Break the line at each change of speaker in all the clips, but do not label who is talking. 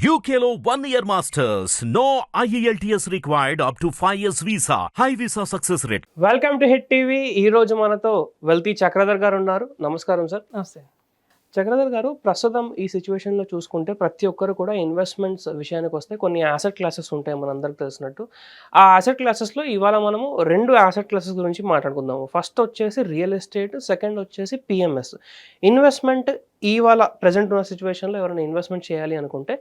One year masters. No E IELTS required up to 5 years visa. High visa success rate.
Welcome to hit TV ఈ రోజు మనతో wealthy Chakradhar గారు ఉన్నారు నమస్కారం sir
నమస్తే
చక్రధర్ గారు ప్రస్తుతం ఈ సిచ్యువేషన్లో చూసుకుంటే ప్రతి ఒక్కరు కూడా ఇన్వెస్ట్మెంట్స్ విషయానికి వస్తే కొన్ని యాసెట్ క్లాసెస్ ఉంటాయి మనందరికి తెలిసినట్టు. ఆ యాసెట్ క్లాసెస్లో ఇవాళ మనము రెండు యాసెట్ క్లాసెస్ గురించి మాట్లాడుకుందాము. ఫస్ట్ వచ్చేసి రియల్ ఎస్టేట్ సెకండ్ వచ్చేసి పిఎంఎస్ ఇన్వెస్ట్మెంట్ ఇవాళ ప్రజెంట్ ఉన్న సిచ్యువేషన్లో ఎవరైనా ఇన్వెస్ట్మెంట్ చేయాలి అనుకుంటే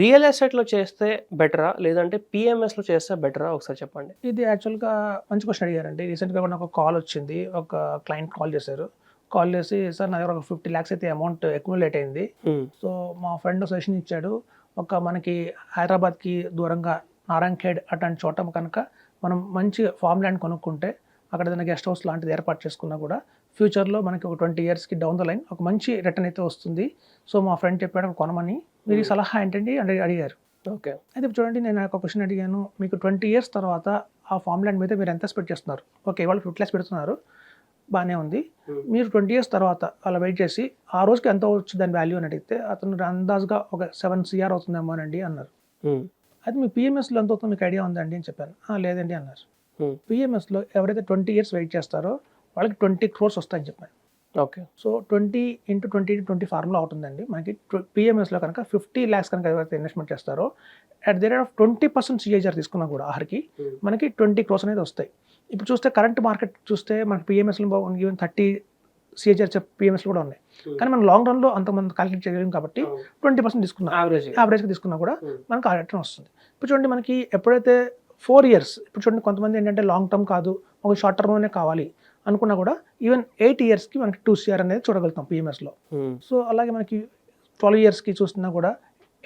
రియల్ ఎస్టేట్లో చేస్తే బెటరా లేదంటే పిఎంఎస్లో చేస్తే బెటరా ఒకసారి చెప్పండి.
ఇది యాక్చువల్గా మంచి క్వశ్చన్ అడిగారండి. రీసెంట్గా కూడా నాకు ఒక కాల్ వచ్చింది. ఒక క్లయింట్ కాల్ చేశారు. కాల్ చేసి సార్ నా దగ్గర ఒక ఫిఫ్టీ ల్యాక్స్ అయితే అమౌంట్ అక్యుములేట్ అయింది. సో మా ఫ్రెండ్ సజెషన్ ఇచ్చాడు. ఒక మనకి హైదరాబాద్కి దూరంగా నారాయణఖేడ్ అట్లాంటి చోట కనుక మనం మంచి ఫామ్ ల్యాండ్ కొనుక్కుంటే అక్కడ ఏదైనా గెస్ట్ హౌస్ లాంటిది ఏర్పాటు చేసుకున్నా కూడా ఫ్యూచర్లో మనకి ఒక ట్వంటీ ఇయర్స్కి డౌన్ ద లైన్ ఒక మంచి రిటర్న్ అయితే వస్తుంది. సో మా ఫ్రెండ్ చెప్పాడు అక్కడ కొనమని. మీరు ఈ సలహా ఏంటండి? అని అడిగారు.
ఓకే.
అయితే చూడండి నేను ఒక క్వశ్చన్ అడిగాను. మీకు ట్వంటీ ఇయర్స్ తర్వాత ఆ ఫామ్ ల్యాండ్ మీద మీరు ఎంత స్పెండ్ చేస్తున్నారు? ఓకే ఇవాళ ఫిఫ్టీ ల్యాక్స్ పెడుతున్నారు. బాగానే ఉంది. మీరు ట్వంటీ ఇయర్స్ తర్వాత అలా వెయిట్ చేసి ఆ రోజుకి ఎంత వచ్చు దాని వాల్యూ అని అడిగితే అతను అందాజుగా ఒక సెవెన్ సిఆర్ అవుతుందేమో అండి అన్నారు. అది మీ పిఎంఎస్లో ఎంత అవుతుందో మీకు ఐడియా ఉందండి అని చెప్పాను. "ఆ, లేదండి అన్నారు. పిఎంఎస్లో ఎవరైతే ట్వంటీ ఇయర్స్ వెయిట్ చేస్తారో వాళ్ళకి ట్వంటీ క్రోర్స్ వస్తాయని చెప్పాను.
Okay.
So twenty into twenty twenty formula అవుతుందండి. మనకి పిఎంఎస్లో కనుక ఫిఫ్టీ ల్యాక్స్ కనుక ఎవరైతే ఇన్వెస్ట్మెంట్ చేస్తారో at the rate of twenty percent CAGR తీసుకున్నా కూడా ఆఖరికి మనకి ట్వంటీ క్రోస్ అనేది వస్తాయి. ఇప్పుడు చూస్తే కరెంట్ మార్కెట్ చూస్తే మనకి పిఎంఎస్లో ఈవెన్ థర్టీ సిఏజర్ పిఎంఎస్లు కూడా ఉన్నాయి. కానీ మనం లాంగ్ రన్లో అంతమంది క్యాలిక్యులేట్ చేయలేము కాబట్టి ట్వంటీ పర్సెంట్ తీసుకున్నాం
యావరేజ్
యావరేజ్గా తీసుకున్నా కూడా మనకు ఆ రిటర్న్ వస్తుంది. ఇప్పుడు చూడండి మనకి ఎప్పుడైతే ఫోర్ ఇయర్స్. ఇప్పుడు చూడండి కొంతమంది ఏంటంటే లాంగ్ టర్మ్ కాదు ఒక షార్ట్ టర్మ్లోనే కావాలి అనుకున్నా కూడా ఈవెన్ ఎయిట్ ఇయర్స్కి మనకి టూ సిఆర్ అనేది చూడగలుగుతాం పిఎంఎస్లో సో అలాగే మనకి ట్వెల్వ్ ఇయర్స్కి చూస్తున్నా కూడా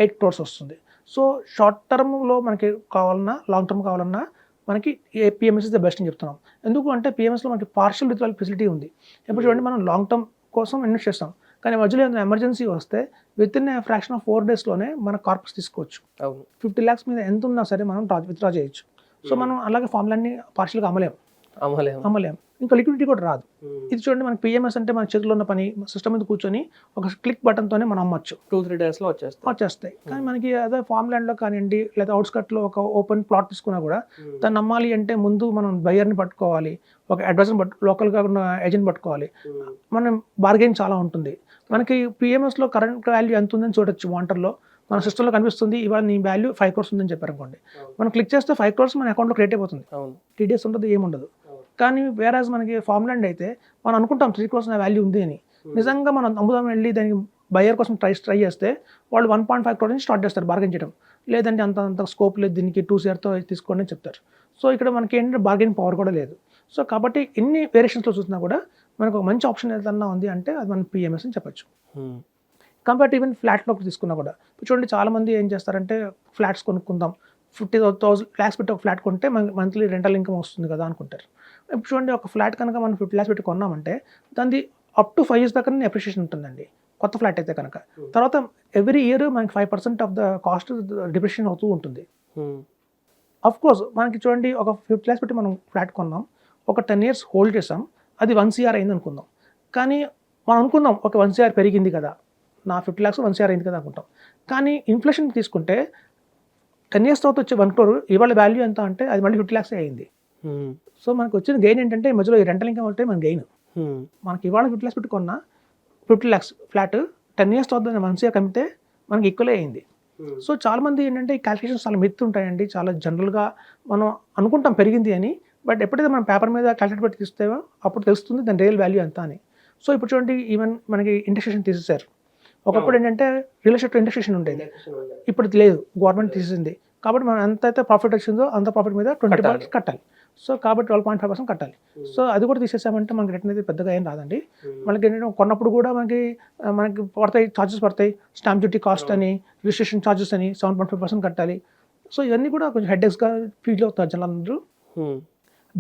ఎయిట్ క్రోర్స్ వస్తుంది. సో షార్ట్ టర్మ్లో మనకి కావాలన్నా లాంగ్ టర్మ్ కావాలన్నా మనకి a PMS is the best అని చెప్తున్నాం. ఎందుకు అంటే పిఎంఎస్లో మనకి పార్షల్ విత్డ్రాల్ ఫెసిలిటీ ఉంది. ఇప్పుడు చూడండి మనం లాంగ్ టర్మ్ కోసం ఇన్వెస్ట్ చేస్తాం. కానీ మధ్యలో ఏదైనా ఎమర్జెన్సీ వస్తే within fraction of four డేస్లోనే మన కార్పస్ తీసుకోవచ్చు.
అవును.
ఫిఫ్టీ ల్యాక్స్ మీద ఎంత ఉన్నా సరే మనం డ్రా విత్డ్రా చేయొచ్చు. సో మనం అలాగే ఫామ్లన్నీ పార్షల్గా అమ్మలేం
అమ్మలేము.
అమ్మలేం ఇంకా లిక్విడిటీ కూడా రాదు. ఇది చూడండి మనకి పిఎంఎస్ అంటే మన చేతిలో ఉన్న పని సిస్టమ్ మీద కూర్చొని ఒక క్లిక్ బటన్తోనే మనం అమ్మచ్చు.
టూ త్రీ డేస్లో వచ్చేస్తాం
వచ్చేస్తాయి. కానీ మనకి అదే ఫామ్ ల్యాండ్లో కానివ్వండి లేదా అవుట్స్కట్లో ఒక ఓపెన్ ప్లాట్ తీసుకున్నా కూడా దాన్ని నమ్మాలి అంటే ముందు మనం బయర్ని పట్టుకోవాలి ఒక అడ్వైజర్ని పట్టు లోకల్గా ఉన్న ఏజెంట్ పట్టుకోవాలి. మనం బార్గెన్ చాలా ఉంటుంది. మనకి పిఎంఎస్లో కరెంట్ వాల్యూ ఎంత ఉందని చూడొచ్చు వాంటర్లో మన సిస్టంలో కనిపిస్తుంది ఇవాళ నీ వాల్యూ ఫైవ్ క్రోర్స్ ఉందని చెప్పారు అనుకోండి మనం క్లిక్ చేస్తే ఫైవ్ క్రోర్స్ మన అకౌంట్లో క్రియేట్ అయిపోతుంది. టీడీఎస్ ఉండదు ఏముండదు. కానీ వేరాజ్ మనకి ఫామ్ ల్యాండ్ అయితే మనం అనుకుంటాం త్రీ క్రోర్స్ నా వాల్యూ ఉంది అని. నిజంగా మనం అమ్ముదాం వెళ్ళి దానికి బయర్ కోసం ట్రై ట్రై చేస్తే వాళ్ళు వన్ పాయింట్ ఫైవ్ క్రోర్ నుంచి స్టార్ట్ చేస్తారు బార్గెన్ చేయడం. లేదంటే అంత అంత స్కోప్ లేదు దీనికి టూ సిఆర్తో తీసుకోండి అని చెప్తారు. సో ఇక్కడ మనకి ఏంటంటే బార్గెన్ పవర్ కూడా లేదు. సో కాబట్టి ఎన్ని వేరియేషన్స్లో చూసినా కూడా మనకు ఒక మంచి ఆప్షన్ ఏదన్నా ఉంది అంటే అది మన పిఎంఎస్ అని చెప్పొచ్చు. కంపేర్ ఈవెన్ ఫ్లాట్లో తీసుకున్నా కూడా. చూడండి చాలా మంది ఏం చేస్తారంటే ఫ్లాట్స్ కొనుక్కుందాం. ఫిఫ్టీ థౌసండ్ ఫ్లాట్స్ పెట్టి ఒక ఫ్లాట్ కొంటే మనకి మంత్లీ రెంటల్ ఇన్కమ్ వస్తుంది కదా అనుకుంటారు. ఇప్పుడు చూడండి ఒక ఫ్లాట్ కనుక మనం ఫిఫ్టీ ల్యాక్స్ పెట్టి కొన్నామంటే దాన్ని అప్ టు ఫైవ్ ఇయర్స్ దాకా అప్రిషియేషన్ ఉంటుందండి. కొత్త ఫ్లాట్ అయితే కనుక. తర్వాత ఎవ్రీ ఇయర్ మనకి five percent of the cost depression అవుతూ ఉంటుంది. అఫ్ కోర్స్ మనకి చూడండి ఒక ఫిఫ్టీ ల్యాక్స్ పెట్టి మనం ఫ్లాట్ కొన్నాం. ఒక టెన్ ఇయర్స్ హోల్డ్ చేసాం. అది వన్ సిఆర్ అయింది అనుకుందాం. కానీ మనం అనుకుందాం ఒక వన్ సిఆర్ పెరిగింది కదా. నా ఫిఫ్టీ ల్యాక్స్ వన్ సిఆర్ అయింది కదా అనుకుంటాం. కానీ ఇన్ఫ్లేషన్ తీసుకుంటే టెన్ ఇయర్స్ తర్వాత వచ్చే వన్ క్రోర్ ఇవాళ వాల్యూ ఎంత అంటే అది మళ్ళీ ఫిఫ్టీ ల్యాక్స్ అయింది. సో మనకు వచ్చిన గెయిన్ ఏంటంటే ఈ మధ్యలో ఈ రెంటల్ ఇన్కమ్ అంటే మన గెయిన్ మనకి ఇవాళ ఫిఫ్టీ ల్యాక్స్ పెట్టుకున్న fifty lakhs flat ten years తర్వాత సిఆర్ కమితే మనకి ఈక్వలే అయింది. సో చాలా మంది ఏంటంటే ఈ క్యాలిక్యులేషన్స్ చాలా మిత్ ఉంటాయండి. చాలా జనరల్గా మనం అనుకుంటాం పెరిగింది అని. బట్ ఎప్పుడైతే మనం పేపర్ మీద క్యాలిక్యులేట్ పెట్టి తీస్తామో అప్పుడు తెలుస్తుంది దాని రియల్ వాల్యూ ఎంత అని. సో ఇప్పుడు చూడండి ఈవెన్ మనకి ఇండస్ట్రేషన్ తీసేశారు. ఒకప్పుడు ఏంటంటే రియల్ ఎస్టేట్ ఇండస్ట్రేషన్ ఉండేది. ఇప్పుడు లేదు గవర్నమెంట్ తీసేసింది కాబట్టి మనం ఎంత అయితే ప్రాఫిట్ వచ్చిందో అంత ప్రాఫిట్ మీద ట్వంటీ. పర్సెంట్ కట్టాలి. సో కాబట్టి ట్వెల్వ్ పాయింట్ ఫైవ్ పర్సెంట్ కట్టాలి. సో అది కూడా తీసేసామంటే మనకి రిటర్న్ అయితే పెద్దగా ఏం రాదండి. మనకి ఏంటంటే కొన్నప్పుడు కూడా మనకి మనకి పడతాయి ఛార్జెస్ పడతాయి. స్టాంప్ డ్యూటీ కాస్ట్ అని రిజిస్ట్రేషన్ ఛార్జెస్ అని సెవెన్ పాయింట్ ఫైవ్ పర్సెంట్ కట్టాలి. సో ఇవన్నీ కూడా కొంచెం హెడ్ఎక్స్గా ఫీల్ అవుతారు జనాలందరూ.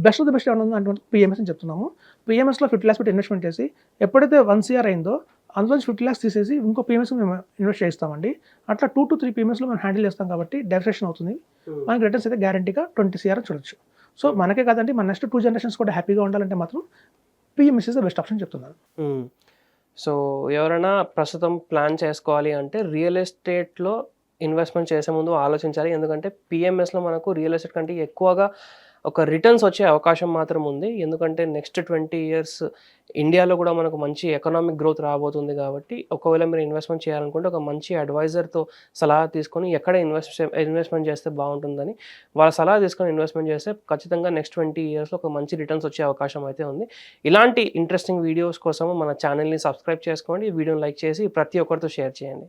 బెస్ట్ ఆఫ్ ద బెస్ట్ ఏమైనా అంటే పిఎంఎస్ అని చెప్తున్నాము. పిఎంఎస్లో ఫిఫ్టీ ల్యాక్స్ పెట్టి ఇన్వెస్ట్మెంట్ చేసి ఎప్పుడైతే వన్ సిఆర్ అయిందో అందులో ఫిఫ్టీ ల్యాక్స్ తీసేసి ఇంకో పిఎంఎస్ మేము ఇన్వెస్ట్ చేస్తామండి అట్లా టూ టు త్రీ పిఎంఎస్లో మనం హ్యాండిల్ చేస్తాం కాబట్టి డెఫినేషన్ అవుతుంది. మనకి రిటర్న్స్ అయితే గ్యారంటీగా ట్వంటీ సిఆర్ చూడొచ్చు. సో మనకే కాదండి మన నెక్స్ట్ టూ జనరేషన్స్ కూడా హ్యాపీగా ఉండాలంటే మాత్రం PMS is the best option చెప్తున్నాను
సో ఎవరైనా ప్రస్తుతం ప్లాన్ చేసుకోవాలి అంటే రియల్ ఎస్టేట్లో ఇన్వెస్ట్మెంట్ చేసే ముందు ఆలోచించాలి. ఎందుకంటే పిఎంఎస్లో మనకు రియల్ ఎస్టేట్ కంటే ఎక్కువగా ఒక రిటర్న్స్ వచ్చే అవకాశం మాత్రం ఉంది. ఎందుకంటే నెక్స్ట్ ట్వంటీ ఇయర్స్ ఇండియాలో కూడా మనకు మంచి ఎకనామిక్ గ్రోత్ రాబోతుంది కాబట్టి ఒకవేళ మీరు ఇన్వెస్ట్మెంట్ చేయాలనుకుంటే ఒక మంచి అడ్వైజర్తో సలహా తీసుకొని ఎక్కడ ఇన్వెస్ట్ ఇన్వెస్ట్మెంట్ చేస్తే బాగుంటుందని వాళ్ళ సలహా తీసుకొని ఇన్వెస్ట్మెంట్ చేస్తే ఖచ్చితంగా నెక్స్ట్ ట్వంటీ ఇయర్స్లో ఒక మంచి రిటర్న్స్ వచ్చే అవకాశం అయితే ఉంది. ఇలాంటి ఇంట్రెస్టింగ్ వీడియోస్ కోసం మన ఛానల్ని సబ్స్క్రైబ్ చేసుకోండి. వీడియోని లైక్ చేసి ప్రతి ఒక్కరితో షేర్ చేయండి.